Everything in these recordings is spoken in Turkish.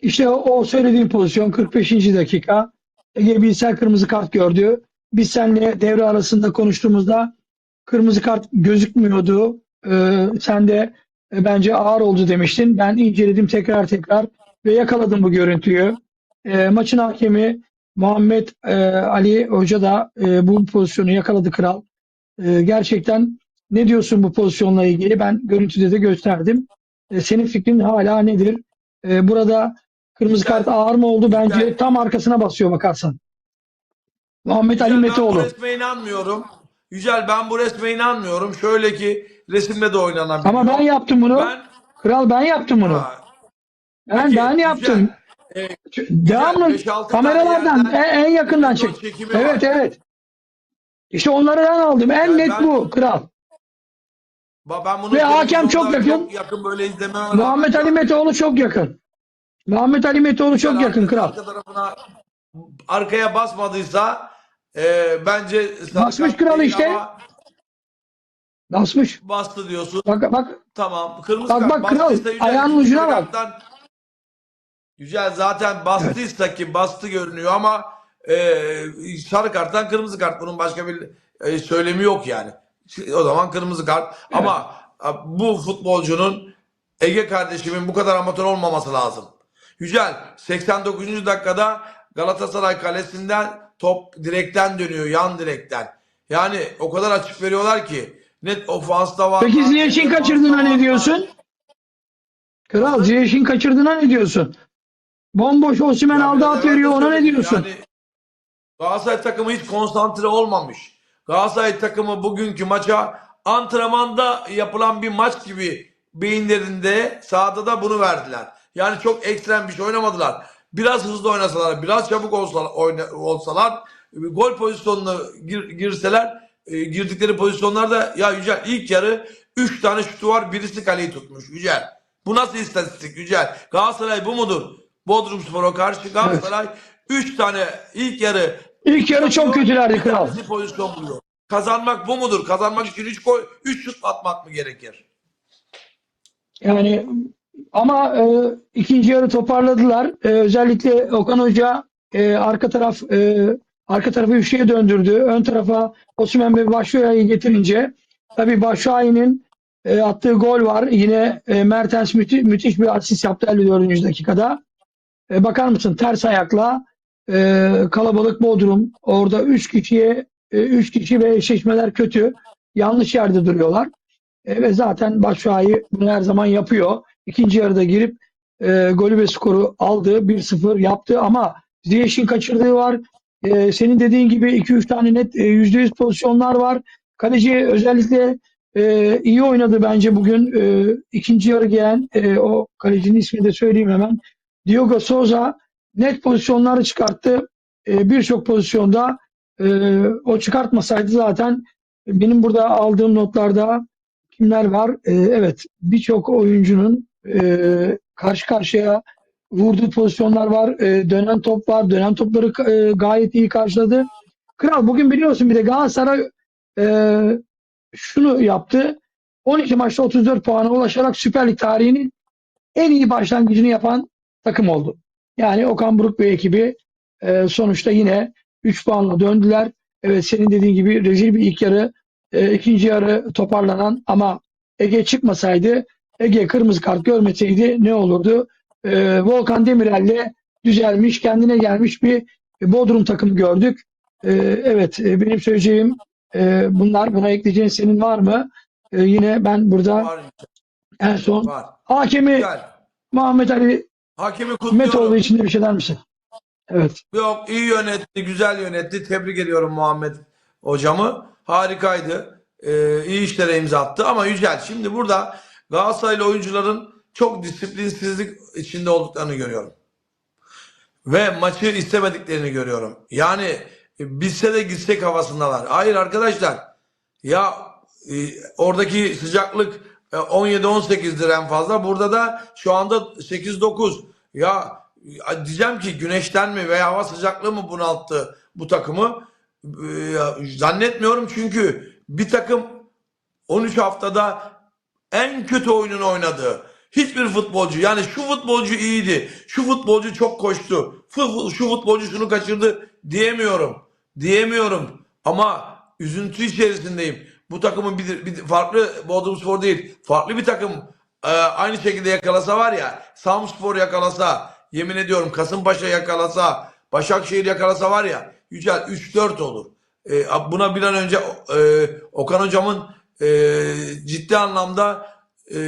İşte o, söylediğim pozisyon 45. dakika. Ege Bilsel kırmızı kart gördü. Biz seninle devre arasında konuştuğumuzda kırmızı kart gözükmüyordu. Ee, sen de e, bence ağır oldu demiştin. Ben inceledim tekrar tekrar ve yakaladım bu görüntüyü. Ee, maçın hakemi Muhammed e, Ali Hoca da e, bu pozisyonu yakaladı kral. Ee, gerçekten ne diyorsun bu pozisyonla ilgili? Ben görüntüde de gösterdim. Ee, senin fikrin hala nedir? Ee, burada kırmızı kart ağır mı oldu? Bence tam arkasına basıyor bakarsan. Muhammed Ali Yücel, ben bu Meteoğlu. resme inanmıyorum. Yücel ben bu resme inanmıyorum. Şöyle ki resimde de oynanabiliyor. Ama ben yaptım bunu. Ben Kral ben yaptım bunu. Ha, Ben peki, ben yaptım. güzel. Ee, Devamlı kameralardan tane yerden en, en yakından çek. Evet var. evet. İşte onları ben aldım. En Yani net ben- bu kral. Ben bunu Ve hakem çok yakın. Çok yakın böyle Muhammed Ali Meteoğlu çok yakın. Muhammed Ali Meteoğlu çok Güzel, yakın kral. Arka tarafına arkaya basmadıysa e, bence Basmış kral işte. ama Basmış. Bastı diyorsun. Bak bak Tamam. Kırmızı Bak, kart bak, kral, ayağının ucuna bak. Yücel zaten bastıysa ki bastı görünüyor ama e, sarı karttan kırmızı kart. Bunun başka bir e, söylemi yok yani. O zaman kırmızı kart. Ama e, bu futbolcunun Ege kardeşimin bu kadar amatör olmaması lazım. Yücel 89. dakikada Galatasaray kalesinden top direkten dönüyor. Yan direkten. Yani o kadar açık veriyorlar ki net ofansta var. Peki Ziyech'in kaçırdığına ne diyorsun? Kral Ziyech'in kaçırdığına ne diyorsun? Bomboş Osimhen Ya aldı at veriyor ona ne diyorsun? Yani Galatasaray takımı hiç konsantre olmamış. Galatasaray takımı bugünkü maça antrenmanda yapılan bir maç gibi beyinlerinde sahada da bunu verdiler. Yani çok ekstrem bir şey oynamadılar. Biraz hızlı oynasalar, biraz çabuk olsalar, oyna- olsalar gol pozisyonuna gir- girseler e, girdikleri pozisyonlarda ya Yücel ilk yarı 3 tane şutu var birisi kaleyi tutmuş Yücel. Bu nasıl istatistik Yücel? Galatasaray bu mudur? Bodrum Spor'a karşı Galatasaray 3 tane ilk yarı İlk yarı çok kötülerdi kral. pozisyon buluyor. Kazanmak bu mudur? Kazanmak için 3 gol 3 şut atmak mı gerekir? Yani ama e, ikinci yarı toparladılar. E, özellikle Okan Hoca e, arka taraf e, arka tarafı üçlüye döndürdü. Ön tarafa Osimhen ve Başşuay'ı getirince tabii Başşuay'ın e, attığı gol var. Yine e, Mertens müthi- müthiş bir asist yaptı 54. dakikada. E, bakar mısın ters ayakla e, kalabalık Bodrum orada 3 kişiye 3 kişi ve eşleşmeler kötü. Yanlış yerde duruyorlar. E, ve zaten Başakşehir bunu her zaman yapıyor. İkinci yarıda girip e, golü ve skoru aldı. 1-0 yaptı ama Ziyech'in kaçırdığı var. E, senin dediğin gibi 2-3 tane net e, %100 pozisyonlar var. Kaleci özellikle e, iyi oynadı bence bugün. E, ikinci yarı gelen e, o kalecinin ismini de söyleyeyim hemen. Diogo Souza net pozisyonları çıkarttı. E, Birçok pozisyonda e, o çıkartmasaydı zaten benim burada aldığım notlarda kimler var? Ee, evet, birçok oyuncunun e, karşı karşıya vurduğu pozisyonlar var. E, dönen top var. Dönen topları e, gayet iyi karşıladı. Kral bugün biliyorsun bir de Galatasaray e, şunu yaptı. 12 maçta 34 puana ulaşarak Süper Lig tarihinin en iyi başlangıcını yapan takım oldu. Yani Okan Buruk ve ekibi e, sonuçta yine 3 puanla döndüler. Evet senin dediğin gibi rezil bir ilk yarı e, ikinci yarı toparlanan ama Ege çıkmasaydı Ege kırmızı kart görmeseydi ne olurdu? E, Volkan Demirel'le düzelmiş, kendine gelmiş bir Bodrum takımı gördük. E, evet e, benim söyleyeceğim e, bunlar. Buna ekleyeceğin senin var mı? E, yine ben burada Var. en son Var. hakemi Güzel. Muhammed Ali Hakemi Metoğlu kutluyorum. için de bir şey der misin? Evet. Yok iyi yönetti, güzel yönetti. Tebrik ediyorum Muhammed hocamı. Harikaydı. Ee, iyi işlere imza attı. Ama Yücel şimdi burada Galatasaraylı oyuncuların çok disiplinsizlik içinde olduklarını görüyorum. Ve maçı istemediklerini görüyorum. Yani e, bitse de gitsek havasındalar. Hayır arkadaşlar. Ya e, oradaki sıcaklık e, 17-18'dir en fazla. Burada da şu anda 8-9. Ya e, diyeceğim ki güneşten mi veya hava sıcaklığı mı bunalttı bu takımı? E, zannetmiyorum çünkü bir takım 13 haftada en kötü oyununu oynadı. Hiçbir futbolcu yani şu futbolcu iyiydi, şu futbolcu çok koştu, şu futbolcu şunu kaçırdı diyemiyorum. Diyemiyorum ama üzüntü içerisindeyim. Bu takımın bir, bir farklı Bodrumspor değil, farklı bir takım e, aynı şekilde yakalasa var ya, Samspor yakalasa, yemin ediyorum Kasımpaşa yakalasa, Başakşehir yakalasa var ya, Yücel 3-4 olur. E, buna bir an önce e, Okan hocamın e, ciddi anlamda e,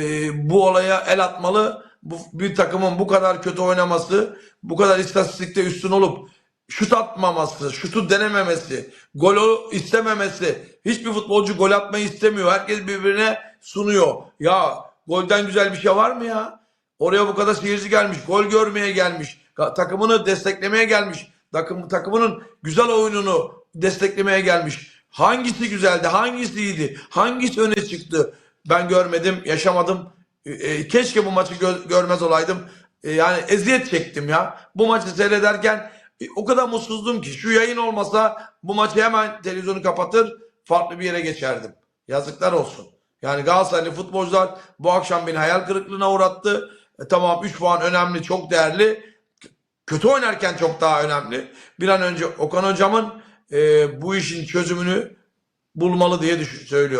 bu olaya el atmalı. Bu, bir takımın bu kadar kötü oynaması, bu kadar istatistikte üstün olup şut atmaması, şutu denememesi, golü istememesi. Hiçbir futbolcu gol atmayı istemiyor. Herkes birbirine sunuyor. Ya golden güzel bir şey var mı ya? Oraya bu kadar seyirci gelmiş, gol görmeye gelmiş, takımını desteklemeye gelmiş, takım, takımının güzel oyununu desteklemeye gelmiş. Hangisi güzeldi, hangisi iyiydi, hangisi öne çıktı? Ben görmedim, yaşamadım. E, e, keşke bu maçı gö- görmez olaydım. E, yani eziyet çektim ya. Bu maçı seyrederken e, o kadar mutsuzdum ki şu yayın olmasa bu maçı hemen televizyonu kapatır, farklı bir yere geçerdim. Yazıklar olsun. Yani Galatasaraylı futbolcular bu akşam beni hayal kırıklığına uğrattı. E, tamam 3 puan önemli, çok değerli. Kötü oynarken çok daha önemli. Bir an önce Okan hocamın e, bu işin çözümünü bulmalı diye düşün, söylüyorum.